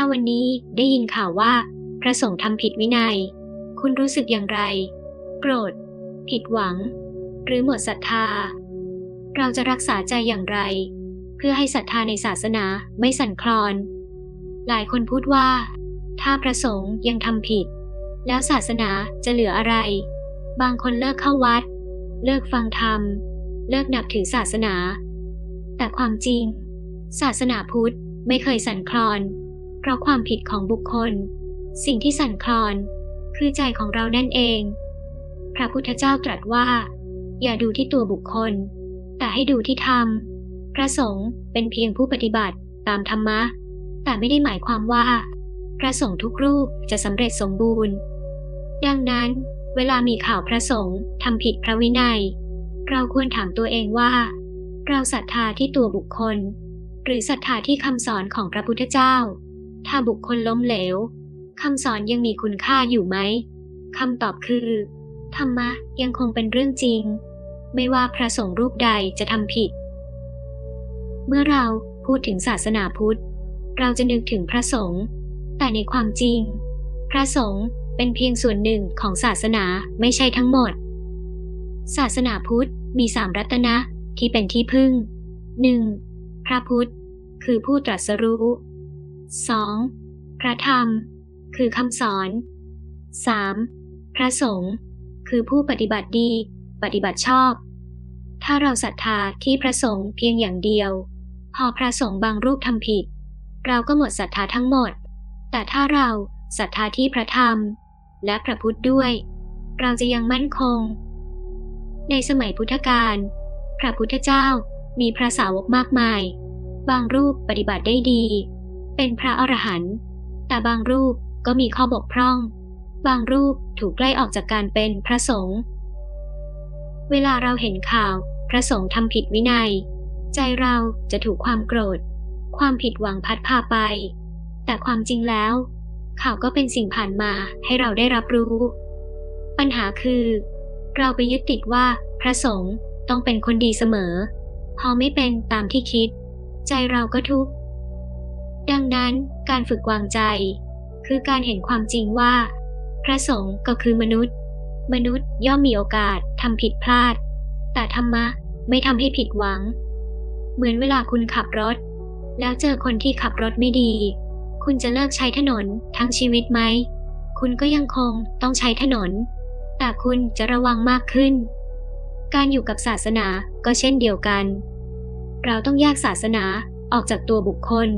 าวันนี้ได้ยินข่าวว่าพระสงฆ์ทำผิดวินัย คุณรู้สึกอย่างไร โกรธ ผิดหวัง หรือหมดศรัทธา เราจะรักษาใจอย่างไร เพื่อให้ศรัทธาในศาสนาไม่สั่นคลอน หลายคนพูดว่า ถ้าพระสงฆ์ยังทำผิด แล้วศาสนาจะเหลืออะไร บางคนเลิกเข้าวัด เลิกฟังธรรม เลิกนับถือศาสนา แต่ความจริง ศาสนาพุทธไม่เคยสั่นคลอน เพราะความผิดของบุคคล สิ่งที่สั่นคลอน คือใจของเรานั่นเอง พระพุทธเจ้าตรัสว่า อย่าดูที่ตัวบุคคล แต่ให้ดูที่ธรรม พระสงฆ์เป็นเพียงผู้ปฏิบัติตามธรรมะ แต่ไม่ได้หมายความว่า พระสงฆ์ทุกรูปจะสำเร็จสมบูรณ์ ดังนั้น เวลามีข่าวพระสงฆ์ทำผิดพระวินัย เราควรถามตัวเองว่า เราศรัทธาที่ตัวบุคคล หรือศรัทธาที่คำสอนของพระพุทธเจ้า ถ้าบุคคลล้มเหลวคำสอนยังมีคุณค่าอยู่ไหมคำตอบคือ ธรรมะยังคงเป็นเรื่องจริง ไม่ว่าพระสงฆ์รูปใดจะทำผิด เมื่อเราพูดถึงศาสนาพุทธ เราจะนึกถึงพระสงฆ์แต่ในความจริง พระสงฆ์เป็นเพียงส่วนหนึ่งของศาสนาไม่ใช่ทั้งหมด ศาสนาพุทธมีสามรัตนะที่เป็นที่พึ่ง 1. พระพุทธ คือผู้ตรัสรู้ 2. พระธรรม คือคำสอน 3. พระสงฆ์คือผู้ปฏิบัติดี ปฏิบัติชอบ ถ้าเราศรัทธาที่พระสงฆ์เพียงอย่างเดียว พอพระสงฆ์บางรูปทำผิด เราก็หมดศรัทธาทั้งหมด แต่ถ้าเราศรัทธาที่พระธรรม และพระพุทธด้วย เราจะยังมั่นคง ในสมัยพุทธกาลพระพุทธเจ้ามีพระสาวกมากมาย บางรูปปฏิบัติได้ดี เป็นพระอรหันต์แต่บางรูปก็มีข้อบกพร่อง บางรูปถูกไล่ออกจากการเป็นพระสงฆ์เวลาเราเห็นข่าวพระสงฆ์ทำผิดวินัย ใจเราจะถูกความโกรธ ความผิดหวังพัดพาไป แต่ความจริงแล้ว ข่าวก็เป็นสิ่งผ่านมาให้เราได้รับรู้ ปัญหาคือ เราไปยึดติดว่าพระสงฆ์ต้องเป็นคนดีเสมอ พอไม่เป็นตามที่คิด ใจเราก็ทุกข์ ดังนั้นการฝึกวางใจ คือการเห็นความจริงว่า พระสงฆ์ก็คือมนุษย์ มนุษย์ย่อมมีโอกาสทำผิดพลาด แต่ธรรมะไม่ทำให้ผิดหวัง เหมือนเวลาคุณขับรถ แล้วเจอคนที่ขับรถไม่ดี คุณจะเลิกใช้ถนนทั้งชีวิตไหม คุณก็ยังคงต้องใช้ถนน แต่คุณจะระวังมากขึ้น การอยู่กับศาสนาก็เช่นเดียวกัน เราต้องแยกศาสนาออกจากตัวบุคคล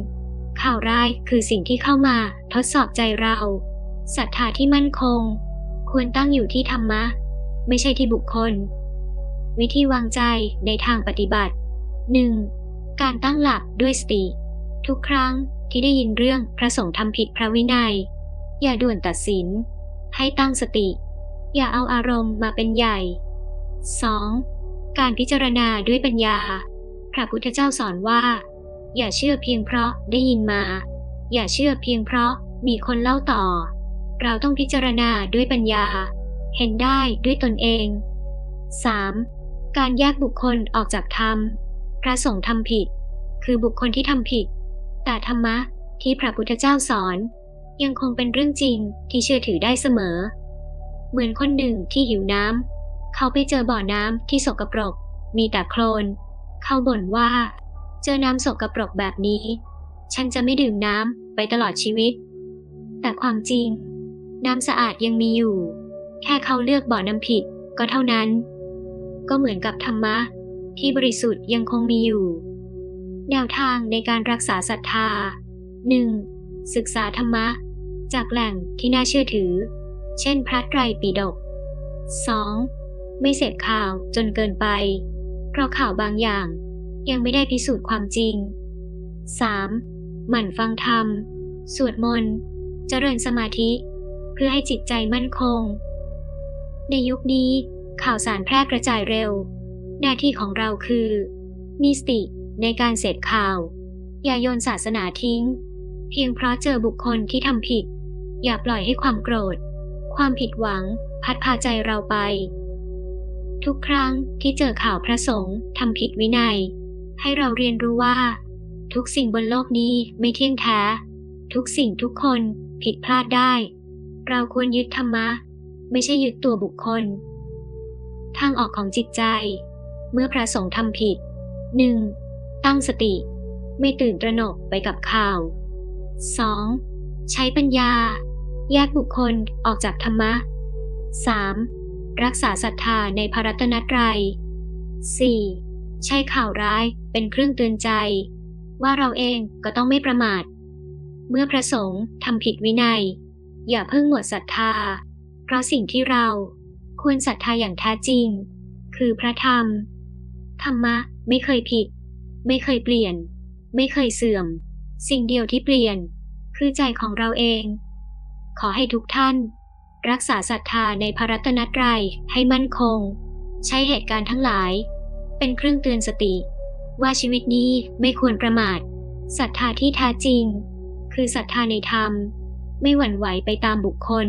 ข่าวร้ายคือสิ่งที่เข้ามาทดสอบใจเราศรัทธาที่มั่นคง ควรตั้งอยู่ที่ธรรมะ ไม่ใช่ที่บุคคล วิธีวางใจในทางปฏิบัติ 1. การตั้งหลักด้วยสติ ทุกครั้งที่ได้ยินเรื่องพระสงฆ์ทำผิดพระวินัย อย่าด่วนตัดสิน ให้ตั้งสติ อย่าเอาอารมณ์มาเป็นใหญ่ 2. การพิจารณาด้วยปัญญา พระพุทธเจ้าสอนว่า อย่าเชื่อเพียงเพราะได้ยินมา อย่าเชื่อเพียงเพราะมีคนเล่าต่อ เราต้องพิจารณาด้วยปัญญา เห็นได้ด้วยตนเอง 3. การแยกบุคคลออกจากธรรม พระสงฆ์ทำผิด คือบุคคลที่ทำผิด แต่ธรรมะที่พระพุทธเจ้าสอน ยังคงเป็นเรื่องจริงที่เชื่อถือได้เสมอ เหมือนคนหนึ่งที่หิวน้ำเขาไปเจอบ่อน้ำที่สกปรก มีแต่โคลน เขาบ่นว่า เจอน้ำสกปรกแบบนี้ ฉันจะไม่ดื่มน้ำไปตลอดชีวิต แต่ความจริง น้ำสะอาดยังมีอยู่ แค่เขาเลือกบ่อน้ำผิดก็เท่านั้น ก็เหมือนกับธรรมะ ที่บริสุทธิ์ยังคงมีอยู่ แนวทางในการรักษาศรัทธา 1. ศึกษาธรรมะ จากแหล่งที่น่าเชื่อถือ เช่นพระไตรปิฎก 2. ไม่เสพข่าวจนเกินไป เพราะข่าวบางอย่าง ยังไม่ได้พิสูจน์ความจริง 3. หมั่นฟังธรรม สวดมนต์ เจริญสมาธิ เพื่อให้จิตใจมั่นคง ในยุคนี้ข่าวสารแพร่กระจายเร็ว หน้าที่ของเราคือ มีสติในการเสพข่าว อย่าโยนศาสนาทิ้ง เพียงเพราะเจอบุคคลที่ทำผิด อย่าปล่อยให้ความโกรธ ความผิดหวัง พัดพาใจเราไป ทุกครั้งที่เจอข่าวพระสงฆ์ทำผิดวินัย ให้เราเรียนรู้ว่า ทุกสิ่งบนโลกนี้ไม่เที่ยงแท้ ทุกสิ่งทุกคนผิดพลาดได้ เราควรยึดธรรมะ ไม่ใช่ยึดตัวบุคคล ทางออกของจิตใจ เมื่อพระสงฆ์ทำผิด 1. ตั้งสติ ไม่ตื่นตระหนกไปกับข่าว 2. ใช้ปัญญา แยกบุคคลออกจากธรรมะ 3. รักษาศรัทธาในพระรัตนตรัย 4. ใช้ข่าวร้าย เป็นเครื่องเตือนใจ ว่าเราเองก็ต้องไม่ประมาท เมื่อพระสงฆ์ทำผิดวินัย อย่าเพิ่งหมดศรัทธา เพราะสิ่งที่เราควรศรัทธาอย่างแท้จริง คือพระธรรม ธรรมะไม่เคยผิด ไม่เคยเปลี่ยน ไม่เคยเสื่อม สิ่งเดียวที่เปลี่ยน คือใจของเราเอง ขอให้ทุกท่าน รักษาศรัทธาในพระรัตนตรัยให้มั่นคง ใช้เหตุการณ์ทั้งหลาย เป็นเครื่องเตือนสติ ว่าชีวิตนี้ไม่ควรประมาทศรัทธาที่แท้จริง คือศรัทธาในธรรม ไม่หวั่นไหวไปตามบุคคล